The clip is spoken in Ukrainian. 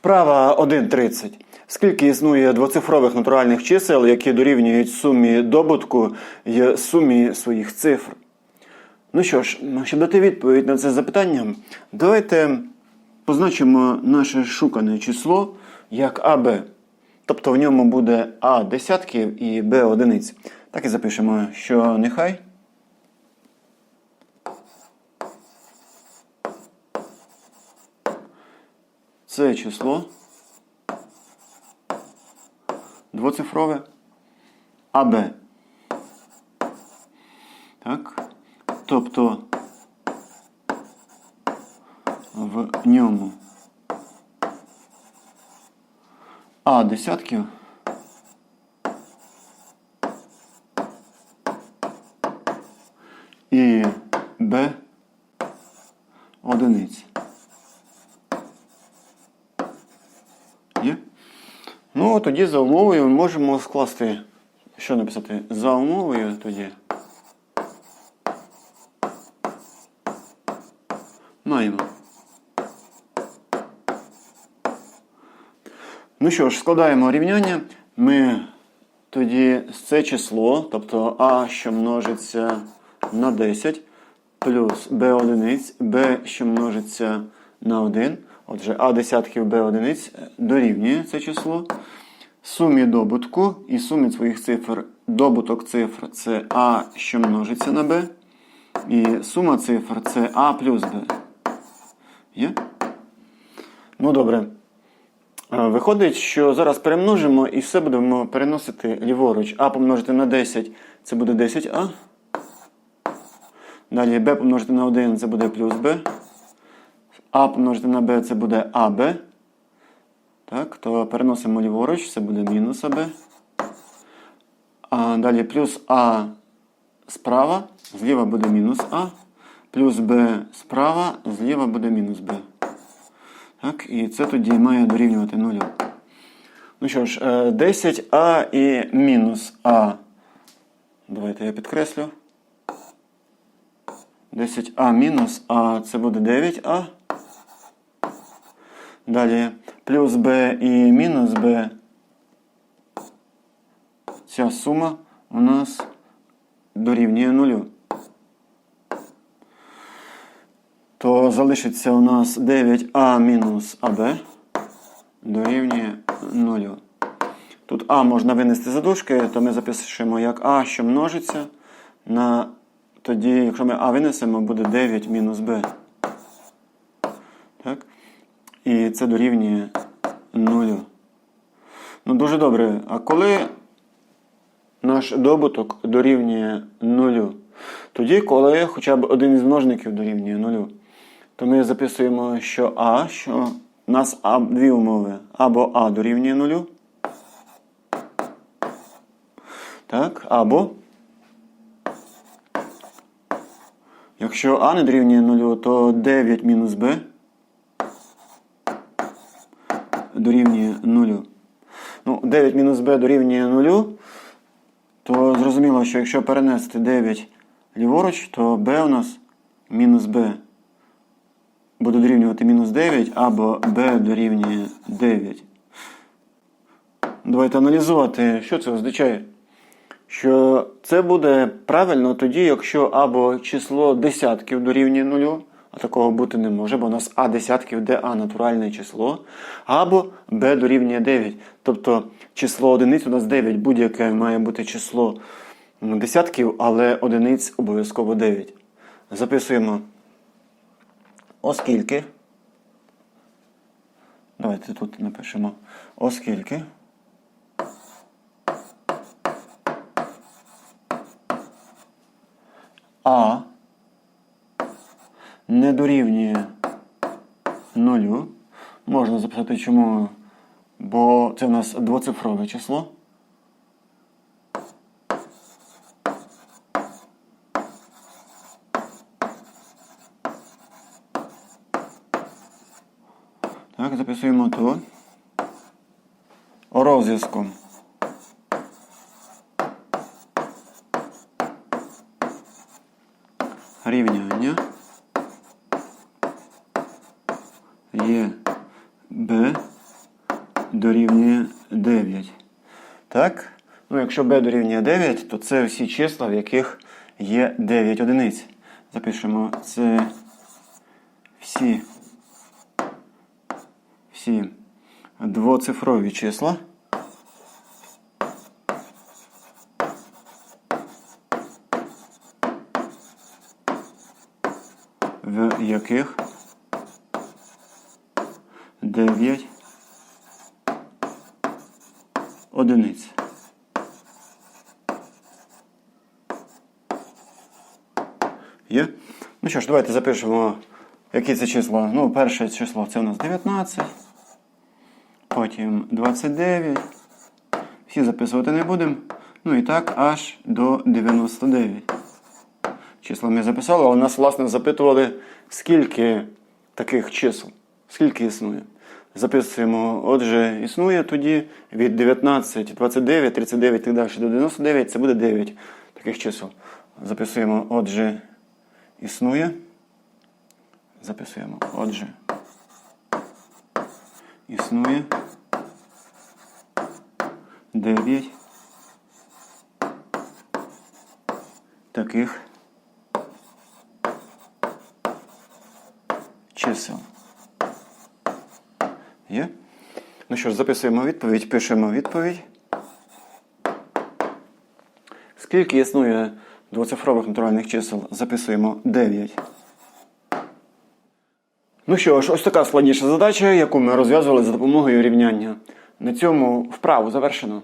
Вправа 1.30. Скільки існує двоцифрових натуральних чисел, які дорівнюють сумі добутку і сумі своїх цифр? Ну що ж, щоб дати відповідь на це запитання, давайте позначимо наше шукане число як АБ. Тобто в ньому буде А десятків і Б одиниць. Так і запишемо, що нехай. Це число двоцифрове АБ. Так? Тобто в ньому А десятків і Б одиниць. Ну, тоді за умовою ми можемо скласти, що написати? За умовою тоді. Маємо. Ну що ж, складаємо рівняння. Ми тоді це число, тобто А, що множиться на 10, плюс b одиниць, b, що множиться на 1. Отже, А десятків b одиниць дорівнює це число. Сумі добутку і сумі своїх цифр. Добуток цифр це А, що множиться на b. І сума цифр це А плюс b. Є? Ну добре. Е, Виходить, що зараз перемножимо і все будемо переносити ліворуч. А помножити на 10 це буде 10А. Далі b помножити на 1 це буде плюс b. А помножити на b це буде АБ. Так, то переносимо ліворуч, це буде мінус АБ. А далі плюс А справа, зліва буде мінус А. Плюс b справа, зліва буде мінус b. Так, і це тоді має дорівнювати нулю. Ну що ж, е, 10а і мінус А. Давайте я підкреслю. 10а мінус А це буде 9а. Далі плюс b і мінус b. Ця сума у нас дорівнює нулю. То залишиться у нас 9а мінус АБ дорівнює 0. Тут А можна винести за дужки, то ми запишемо як А, що множиться. на Тоді, якщо ми А винесемо, буде 9 мінус Б. І це дорівнює 0. Ну, дуже добре. А коли наш добуток дорівнює 0? Тоді, коли хоча б один із множників дорівнює 0 то ми записуємо, що А, що у нас А, дві умови. Або А дорівнює нулю. Так, або. Якщо А не дорівнює нулю, то 9 мінус Б дорівнює нулю. Ну, 9 мінус Б дорівнює нулю, то зрозуміло, що якщо перенести 9 ліворуч, то Б у нас мінус Б буде дорівнювати мінус 9 або b дорівнює 9. Давайте аналізувати, що це означає. Що це буде правильно тоді, якщо або число десятків дорівнює 0, а такого бути не може, бо у нас а десятків, де а натуральне число, або b дорівнює 9. Тобто число одиниць у нас 9, будь-яке має бути число десятків, але одиниць обов'язково 9. Записуємо. Оскільки. Давайте тут напишемо. Оскільки. А не дорівнює нулю. Можна записати чому, бо це в нас двоцифрове число. Так, записуємо то. Розв'язком. Рівняння є Б дорівнює 9. Так? Ну, якщо b дорівнює 9, то це всі числа, в яких є 9 одиниць. Запишемо це всі, всі двоцифрові числа. в яких 9 одиниць. Є? Ну що ж, давайте запишемо, які це числа. Ну, перше число це у нас 19, потім 29. Всі записувати не будемо. Ну і так аж до 99 числа ми записали, але нас, власне, запитували, скільки таких чисел, скільки існує. Записуємо, отже, існує тоді від 19, 29, 39 і так далі до 99, це буде 9 таких чисел. Записуємо, отже, існує. Записуємо, отже, існує 9 таких чисел. Є? Ну що ж, записуємо відповідь, пишемо відповідь. Скільки існує двоцифрових натуральних чисел? Записуємо 9. Ну що ж, ось така складніша задача, яку ми розв'язували за допомогою рівняння. На цьому вправу завершено.